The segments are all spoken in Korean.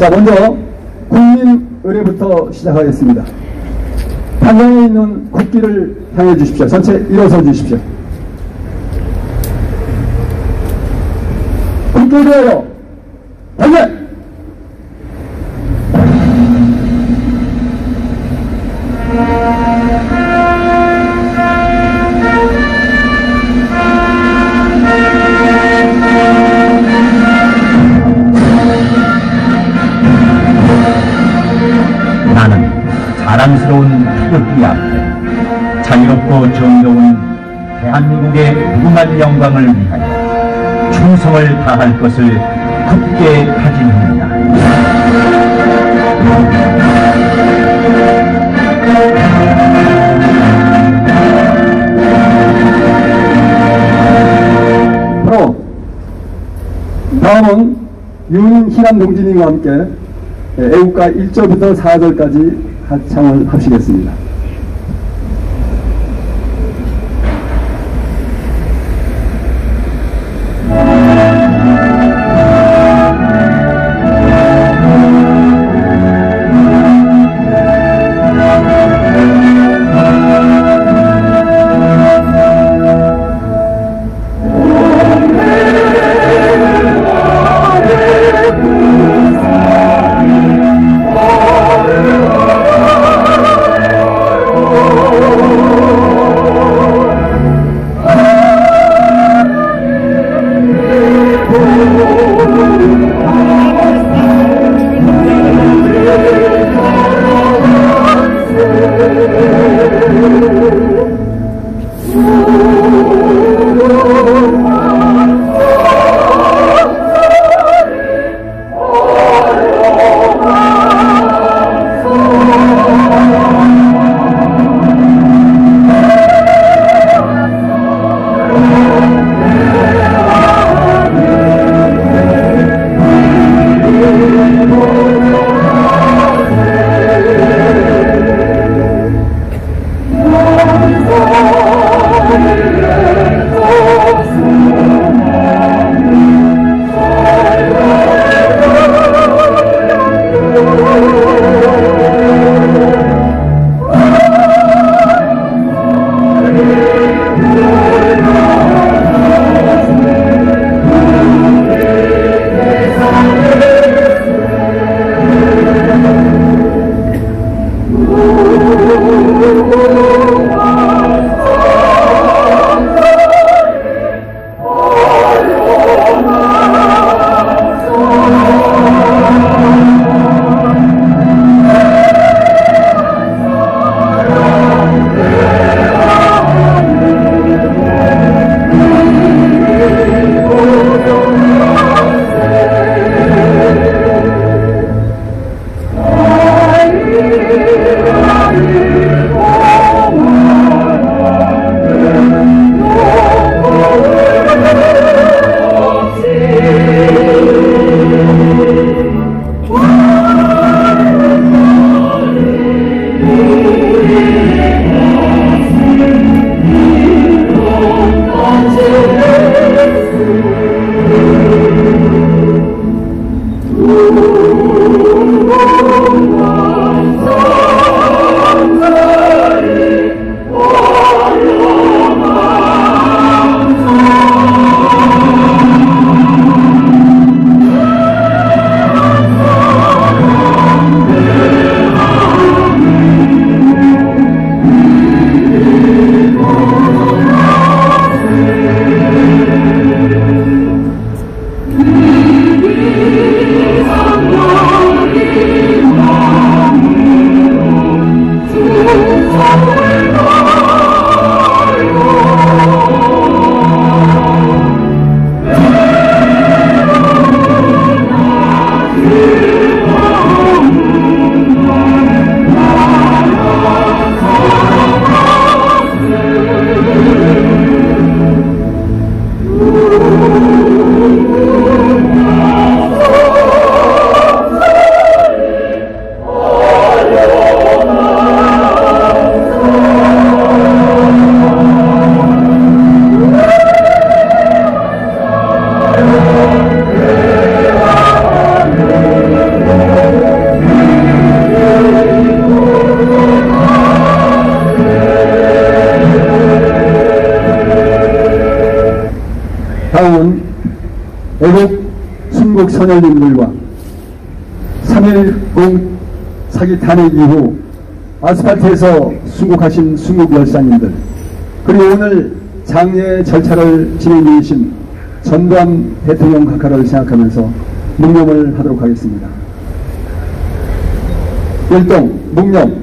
자, 먼저 국민 의례부터 시작하겠습니다. 방향에 있는 국기를 향해 주십시오. 전체 일어서 주십시오. 국기를 위하여! 나는 자유롭고 정겨운 대한민국의 무궁한 영광을 위하여 충성을 다할 것을 굳게 다짐합니다. 바로 다음은 윤희남 동지님과 함께 애국가 1절부터 4절까지 합창을 하시겠습니다. 다음은 애국 신국 선열님들과 3.10 사기 탄핵 이후 아스팔트에서 순국하신 순국 열사님들 그리고 오늘 장례 절차를 진행 중이신 전두환 대통령 각하를 생각하면서 묵념을 하도록 하겠습니다. 일동 묵념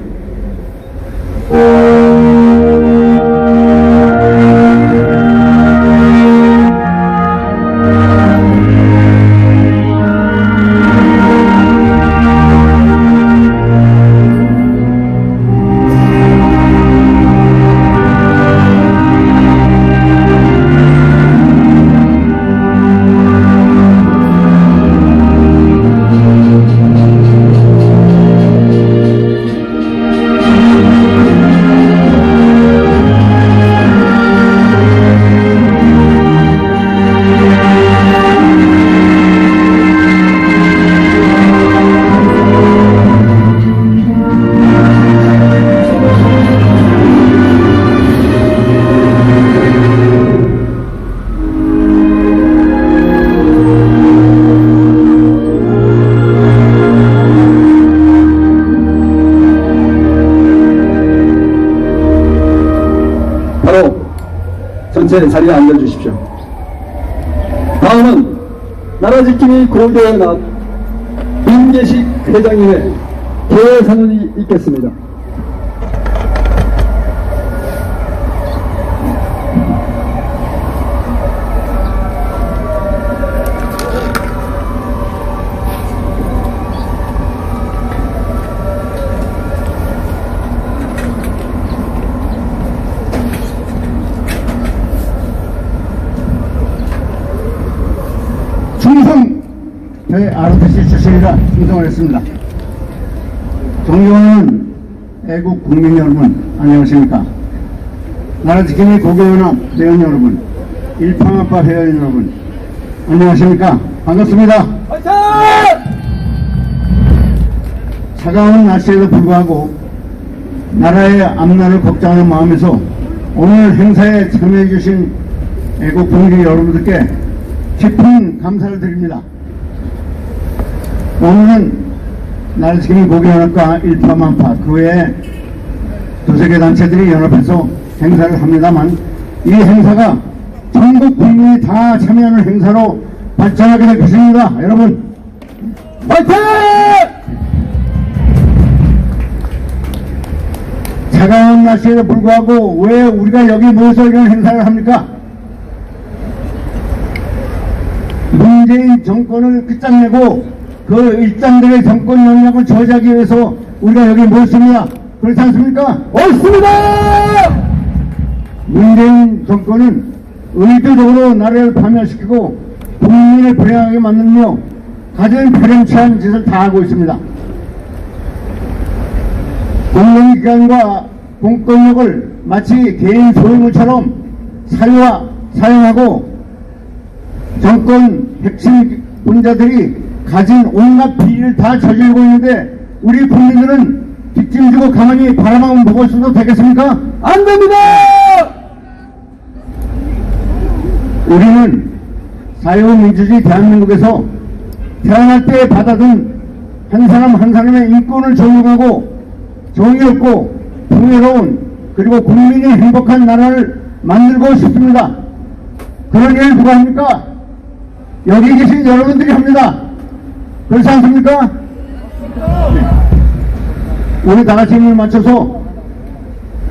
전체 자리에 앉아주십시오. 다음은 나라지킴이 고대연합 민계식 회장님의 개선언이 있겠습니다. 충성 저희 ROTC 출신이라 충성을 했습니다. 존경하는 애국 국민 여러분 안녕하십니까? 나라 지킴이 고교연합 회원 여러분, 일파만파 회원 여러분 안녕하십니까? 반갑습니다. 차가운 날씨에도 불구하고 나라의 앞날을 걱정하는 마음에서 오늘 행사에 참여해 주신 애국 동지 여러분들께 깊은 감사를 드립니다. 오늘은 나라지킴이 고교연합과 일파만파 그 외에 두세 개 단체들이 연합해서 행사를 합니다만 이 행사가 전국 국민이 다 참여하는 행사로 발전하게 될 것입니다. 여러분 화이팅! 차가운 날씨에도 불구하고 왜 우리가 여기 모여서 이런 행사를 합니까? 문재인 정권을 끝장내고 그 일장들의 정권 영향을 저지하기 위해서 우리가 여기 모였습니다. 그렇지 않습니까? 옳습니다! 문재인 정권은 의도적으로 나라를 파멸시키고 국민을 불행하게 만들며 가장 파렴치한 짓을 다 하고 있습니다. 공공기관과 공권력을 마치 개인 소유물처럼 사유와 사용하고 정권 핵심 분자들이 가진 온갖 비리를 다 저지르고 있는데 우리 국민들은 뒷짐 지고 가만히 바라만 보고 있어도 되겠습니까? 안 됩니다! 우리는 사회민주주의 대한민국에서 태어날 때 받아든 한 사람 한 사람의 인권을 존중하고 정의롭고 풍요로운 그리고 국민이 행복한 나라를 만들고 싶습니다. 그런 일을 누가 합니까? 여기 계신 여러분들이 합니다. 그렇지 않습니까? 네. 우리 다 같이 힘을 맞춰서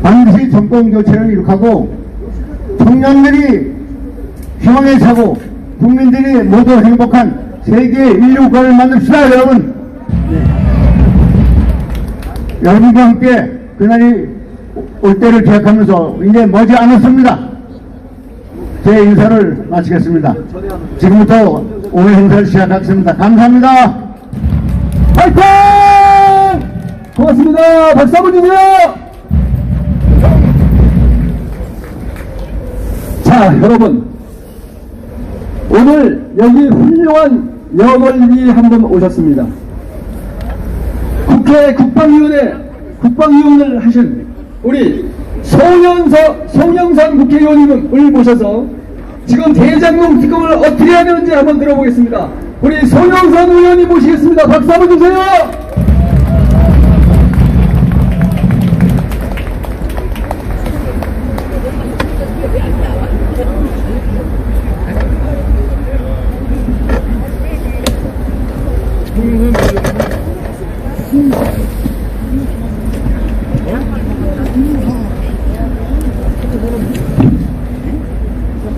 반드시 정권 교체를 이룩하고 청년들이 희망에 차고 국민들이 모두 행복한 세계 인류 국가를 만듭시다 여러분 네. 여러분과 함께 그날이 올 때를 기약하면서 이제 머지 않았습니다 제 인사를 마치겠습니다 지금부터 오늘 행사를 시작하겠습니다 감사합니다 파이팅! 고맙습니다. 박수 한번 주세요. 자, 여러분. 오늘 여기 훌륭한 여걸리 한 분 오셨습니다. 국회 국방위원회 국방위원을 하신 우리 송영서, 송영선 국회의원님을 모셔서 지금 대장동 특검을 어떻게 하는지 한번 들어보겠습니다. 우리 손영선 의원님 모시겠습니다. 박수 한번 주세요.